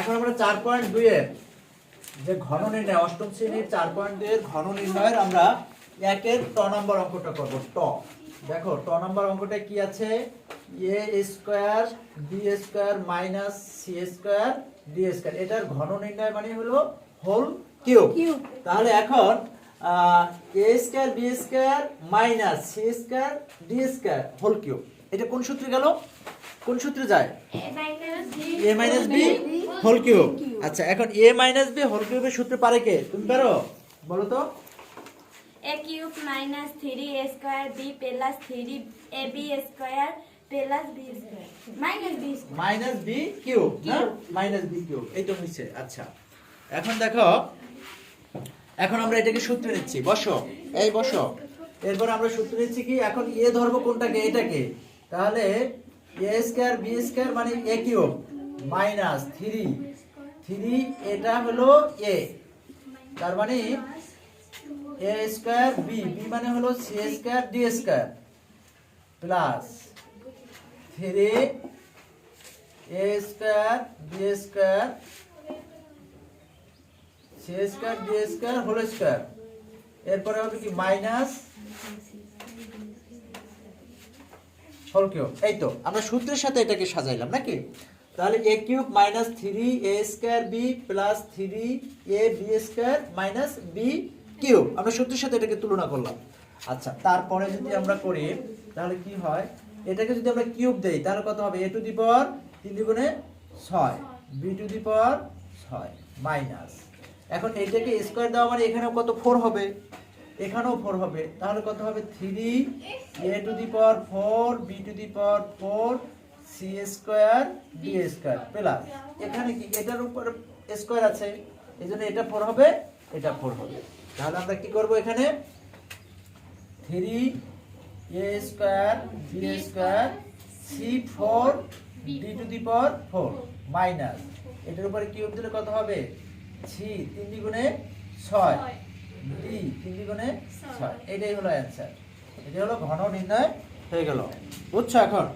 এখন আমরা চার পয়েন্ট দুইয়ের যে ঘন নির্ণয় অষ্টম শ্রেণির চার পয়েন্ট দুইয়ের ঘন নির্ণয়ের আমরা একের ট নম্বর অঙ্কটা করব ট। দেখো ট নম্বর অঙ্কটা কি আছে? A square B square minus C square D square. এটার ঘন নির্ণয় মানে হলো হোল কিউব। তাহলে এখন A square B square minus C square D square whole cube. এটা কোন সূত্রে গেল? কোন সূত্রে যায়? A minus B whole cube আচ্ছা এখন এ মাইনাস বি হোল কিউবের সূত্র পারে কে? তুমি পারো? বলো তো। A cube minus three A square B plus three A B square plus B square minus B minus B cube না? মাইনাস বি কিউব এই তো হয়েছে আচ্ছা। এখন দেখো এখন আমরা এটাকে সূত্রে নিচ্ছি বসো। এই বসো। এরপর আমরা সূত্র নিচ্ছি কি এখন এ ধরবো কোনটাকে? এটাকে। তাহলে এ স্কোয়ার বি স্কোয়ার মানে A cube minus three. Three এটা হলো এ তার মানে এ স্কোয়ার বি বি মানে হলো C square D square. Plus three A square B square C square D square, whole square. এরপরে হবে কি মাইনাস হল কিউব এই তো, আমরা সূত্রের সাথে এটাকে সাজাইলাম, নাকি? তাহলে A cube minus three A square B plus three A B square minus B cube. আমরা সূত্রের সাথে এটাকে তুলনা করলাম। আচ্ছা তারপরে যদি আমরা করি, তাহলে কি হয়? এটাকে যদি আমরা কিউব দেই, তাহলে কত হবে? এ টু দি পাওয়ার তিন দ্বিগুণে ছয়। বি টু দি পাওয়ার ছয় মাইনাস এখন এইটাকে স্কোয়ার দেওয়া মানে এখানেও কত? ফোর হবে। এখানেও ফোর হবে। তাহলে কত হবে? Three A to the power four B to the power four C square D square plus এখানে কি? এটার উপর স্কোয়ার আছে। এই জন্য এটা ফোর হবে এটা ফোর হবে। তাহলে আমরা কি করব এখানে? Three A square B square C four D to the power four minus এটার উপরে কিউব দিলে কত হবে? সি তিন দ্বিগুণে ছয়। ডি তিন দ্বিগুণে ছয়। এটাই হলো অ্যান্সার এটা হলো ঘন নির্ণয় হয়ে গেল। বুঝছ এখন?